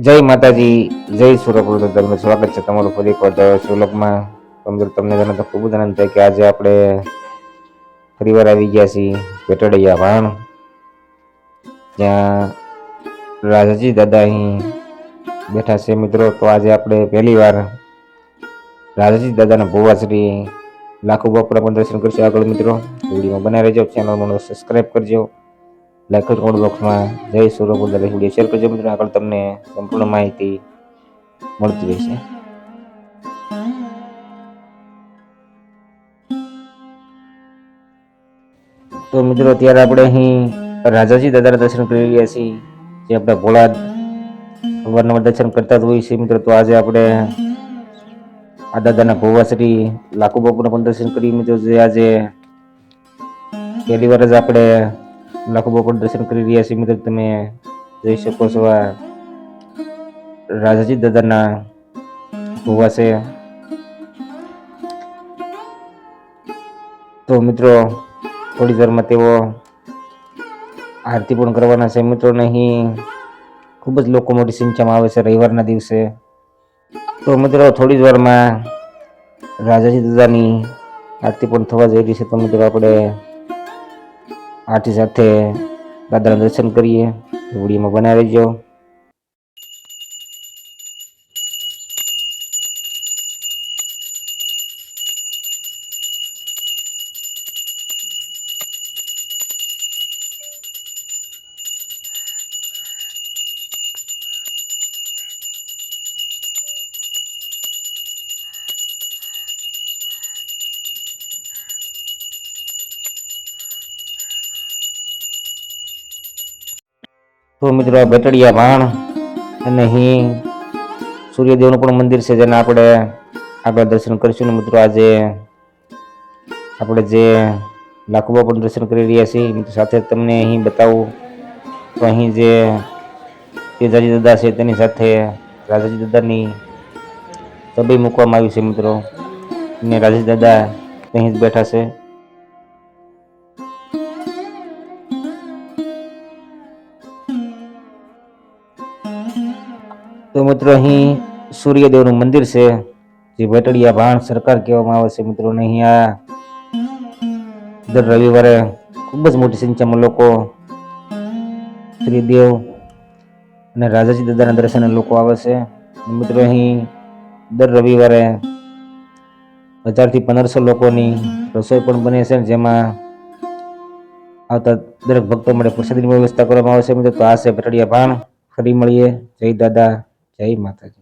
જય માતાજી, જય સુરપુર તમને સ્વાગત છે તમારું ફરી એક વાર સુલભમાં. સમજો તમને જાણે તો ખૂબ જ આનંદ થાય કે આજે આપણે ફરીવાર આવી ગયા છીએ પેટડિયા ભાણ જ્યાં રાજાજી દાદા અહીં બેઠા છે મિત્રો. તો આજે આપણે પહેલી વાર રાજાજી દાદાના ભુવાશ્રી લાખો બાપુના પણ દર્શન કરશું આગળ મિત્રો. વિડીયોમાં બનાવી રહેજો ચેનલ મને સબસ્ક્રાઈબ કરજો. લાઈક કોમેન્ટ બોક્સમાં? જય સુરપુર લખી વીડિયો શેર કરજો મિત્રો, આગળ તમને સંપૂર્ણ માહિતી મળતી રહેશે. તો મિત્રો, અત્યારે આપણે અહીં રાજાજી દાદાના દર્શન કરી રહ્યા છીએ. જે આપણે ભોળા ભગવાનના દર્શન કરતા જ હોઈએ છીએ મિત્રો. તો આજે આપણે આ દાદાના ભોવાશ્રી લાખુ બાપુના પણ દર્શન કરી મિત્રો. જે આજે પહેલી વાર જ આપણે લાખુ પણ દર્શન કરી રહ્યા છે. મિત્રો, તમે જોઈ શકો છો આ રાજાજી દાદાના ભોવા છે. તો મિત્રો, થોડી વારમાં તેઓ આરતી પણ કરવાના છે. મિત્રો અહીં ખૂબ જ લોકો મોટી સંખ્યામાં આવે છે રવિવારના દિવસે. તો મિત્રો, થોડી વારમાં રાજાજી દાદાની આરતી પણ થવા જઈ રહી છે. તો મિત્રો, આપણે આરતી સાથે દાદાના દર્શન કરીએ. વિડીયોમાં બનાવી રહેજો તો મિત્રો આ બેટડિયા ભાણ અને અહીં સૂર્યદેવનું પણ મંદિર છે જેને આપણે આગળ દર્શન કરીશું ને મિત્રો આજે આપણે જે લાકુબા પણ દર્શન કરી રહ્યા છીએ મિત્રો સાથે તમને અહીં બતાવું. તો અહીં જે તેજાજી દાદા છે તેની સાથે રાજાજી દાદાની તબી મૂકવામાં આવી છે મિત્રો. અને રાજાજી દાદા અહીં જ બેઠા છે. તો મિત્રો અહીં સૂર્યદેવનું મંદિર છે, જે ભેટડિયા ભાણ સરકાર કહેવામાં આવે છે મિત્રો. અહીં અહીંયા દર રવિવારે ખૂબ જ મોટી સંખ્યામાં લોકો શ્રીદેવ અને રાજાજી દાદાના દર્શને લોકો આવે છે. મિત્રો અહીં દર રવિવારે હજારથી પંદરસો લોકોની રસોઈ પણ બને છે જેમાં આવતા દરેક ભક્તો માટે પ્રસાદીની વ્યવસ્થા કરવામાં આવે છે. મિત્રો તો આ છે ભેટડિયા ભાણ. ફરી મળીએ. જય દાદા. જય માતાજી.